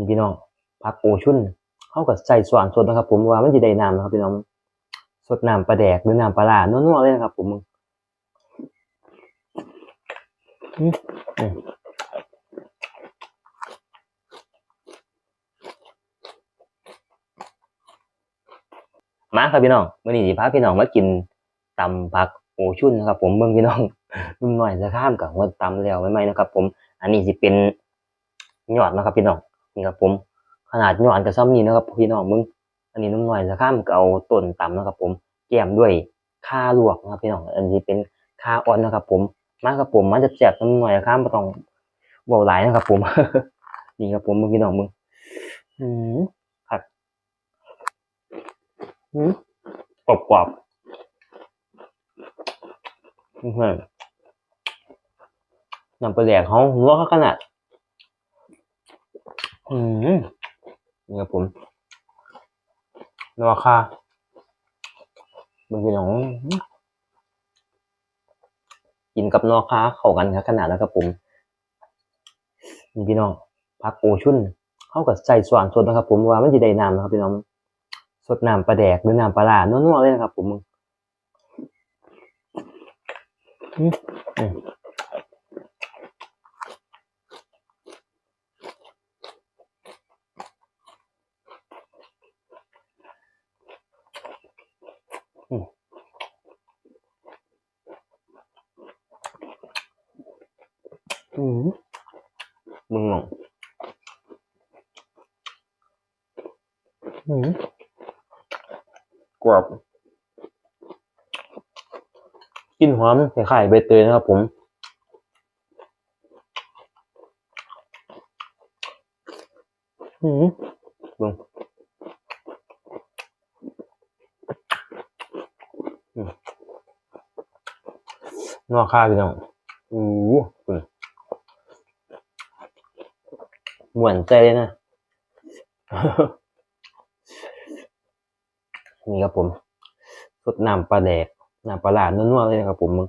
นี่พี่น้องผักโอชุนเข้าก็ใส่ส่วนสดนะครับ ผมว่ามันจะได้น้ำนะครับพี่น้องสดน้ำปลาแดกหรือน้ำปลาร้านัวๆเลยนะครับ ผมมึงมาครับพี่น้องวันนี้สิพาพี่น้องมากินตำผักโอชุนนะครับ ผมเบิ่งพี่น้องนุ่มหน่อยจะข้ามกับว่าตำแล้วไม่ไหมนะครับ ผม อันนี้สิเป็นยอดนะครับพี่น้อง นี่ครับผมขนาดยอดกับซ้ำนี้นะครับพี่น้องมึง อันนี้นุ่มหน่อยจะข้ามกับเอาต้นต่ำนะครับ ผมแก้มด้วยข้าลวกนะครับพี่น้องอันนี้เป็นข้าอ่อนนะครับ ผมมาครับผมมันจะแสบนุ่มหน่อยจะข้ามไม่ต้องเบาหลายนะครับ ผม นี่ครับผมมึงพี่น้องมึงอืมผักอืมกรอบกรอบๆอื้อหือน้ำปลาแดกเขาหัวเขาขนาด อืมนี่ครับผมราคาบางทีน้องกินกับนอค้าเข้ากันครับขนาดแล้วครับผมพี่น้องผักโอชุนเข้ากับใส่ส่วนสดนะครับ ผมว่ามันจะได้น้ำนะครับพี่น้องสดน้ำปลาแดกหรือน้ำปลาร้านัวๆเลยนะครับ ผมอืม อืมอืมมึงงงอืมกรอบกลินหอมคล้ายๆใบเตยนะครับผมอืมมึง นอกข้าวพี่น้องอู้หูหมวนใจเลยนะ นี่ครับผมสดน้ำปลาแดกน้ำปลาหลาดนัวๆเลยนะครับผมมึง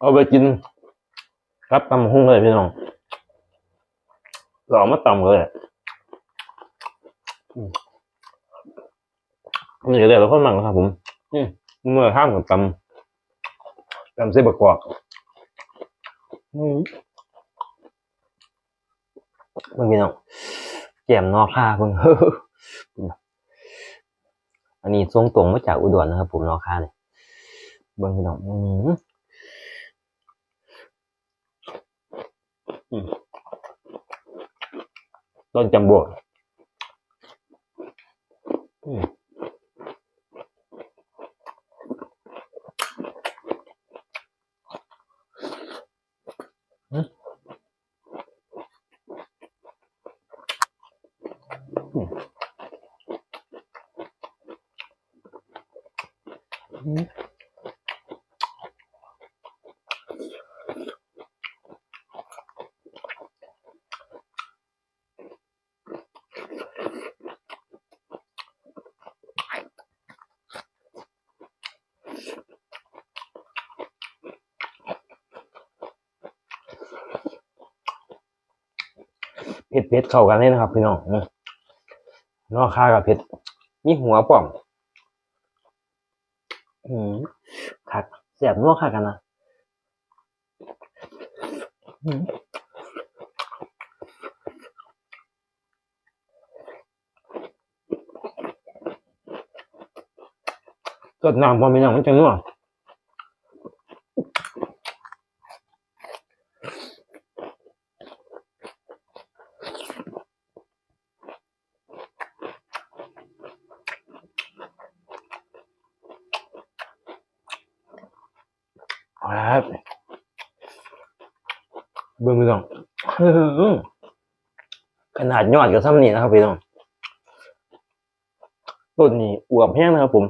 เอาไปกินรับตำหุ้งเลยพี่น้องเราเอามาตำเลยอะอืมนี่เดี๋ยวเราคนมั่งนะครับผมอืมเมื่อข้ามกับตำตำเส้นประกอบอืมเบิ่งพี่น้องแจ่มนอกค่าเพิ่ง อันนี้ทรงตรงมาจากอุดรนะครับ ผมนอค่าเนี่ยเบิ่งพี่น้องอืมต้นจำบวกอืมอืมอืมอืม เผ็ดเผ็ดเข้ากันเลยนะครับ พี่น้องอืมนอกค่ากับเผ็ดมีหัวป่อม อืมคัดเสียบนัวคัดกันนะอืมสดน้ำพอมีน้ำมันจะนัว ครับเบิ่งพี่น้องขนาดยอดกับซ้ำนี่นะครับพี่น้องต้นนี้อวบแห้งนะครับผม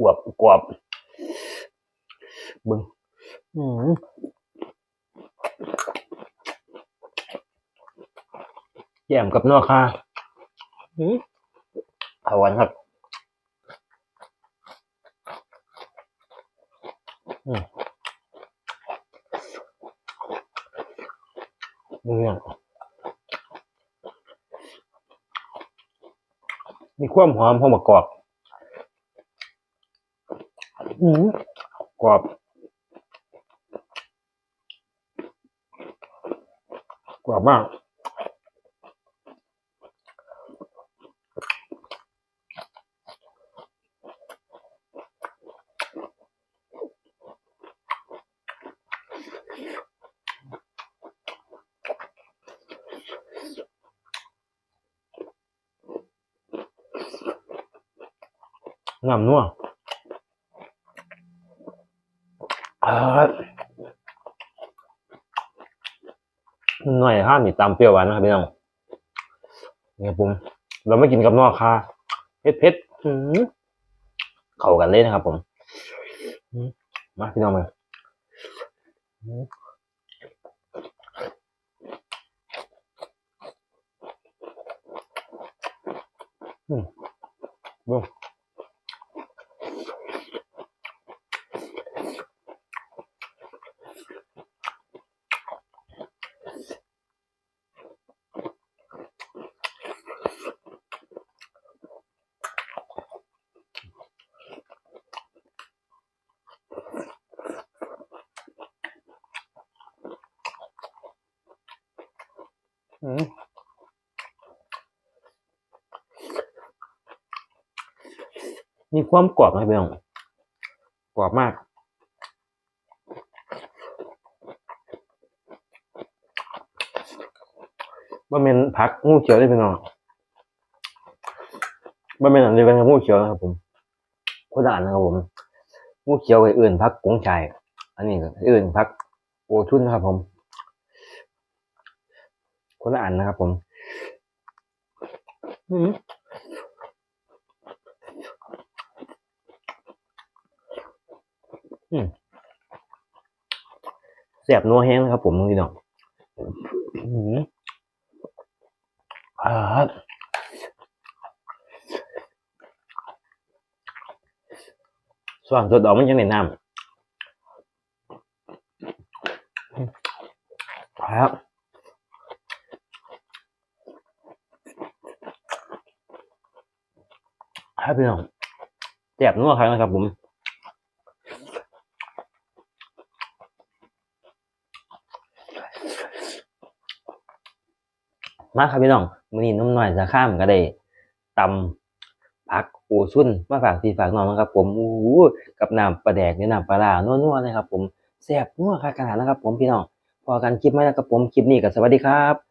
อวบกรอบเบึงอืมแยมกับนอกค่ะอืมเอาวันครับ อืมมึงมีความหอมหอมประกอบอืมกรอบกรอบมาก น้ำนัวอ่าหน่อยห้ามมีตามเปรี้ยวหวานนะครับพี่น้องเนี่ยผมเราไม่กินกับนอกค่ะเผ็ดเผ็ดเข้ากันเลยนะครับผม มาพี่น้องมา อื้ออืม อืมมีความกรอบนะพี่น้องกรอบมากบ่แม่นผักงูเขียวเลยพี่น้องบ่แม่นอันเดียวกันกับงูเขียวนะครับผมคนละอันนะครับผม งูเขียวกับอื่นผักกงชาย อันนี้ก็อื่นผักโอชุนนะครับผม คนละอันนะครับผมอืมอืมแสบนัวแห้งนะครับผมพี่น้องอืมอ่าส่วนสดออกมันยังในน้ำอืมครับ ครับพี่น้องแสบนัวครั้งนะครับผมมาครับพี่น้องมือนี้น้ำน้อยจะข้ามก็ได้ตำผักโอชุนมาฝากพี่ฝากน้องนะครับ ผมอู้หูกับน้ำปลาแดกเนี่ยน้ำปลาร้านัวๆนะครับ ผมแซ่บนัวค่ะขนาดนะครับ ผมพี่น้องพอกันคลิปไหมนะครับผมคลิปนี้ก็สวัสดีครับ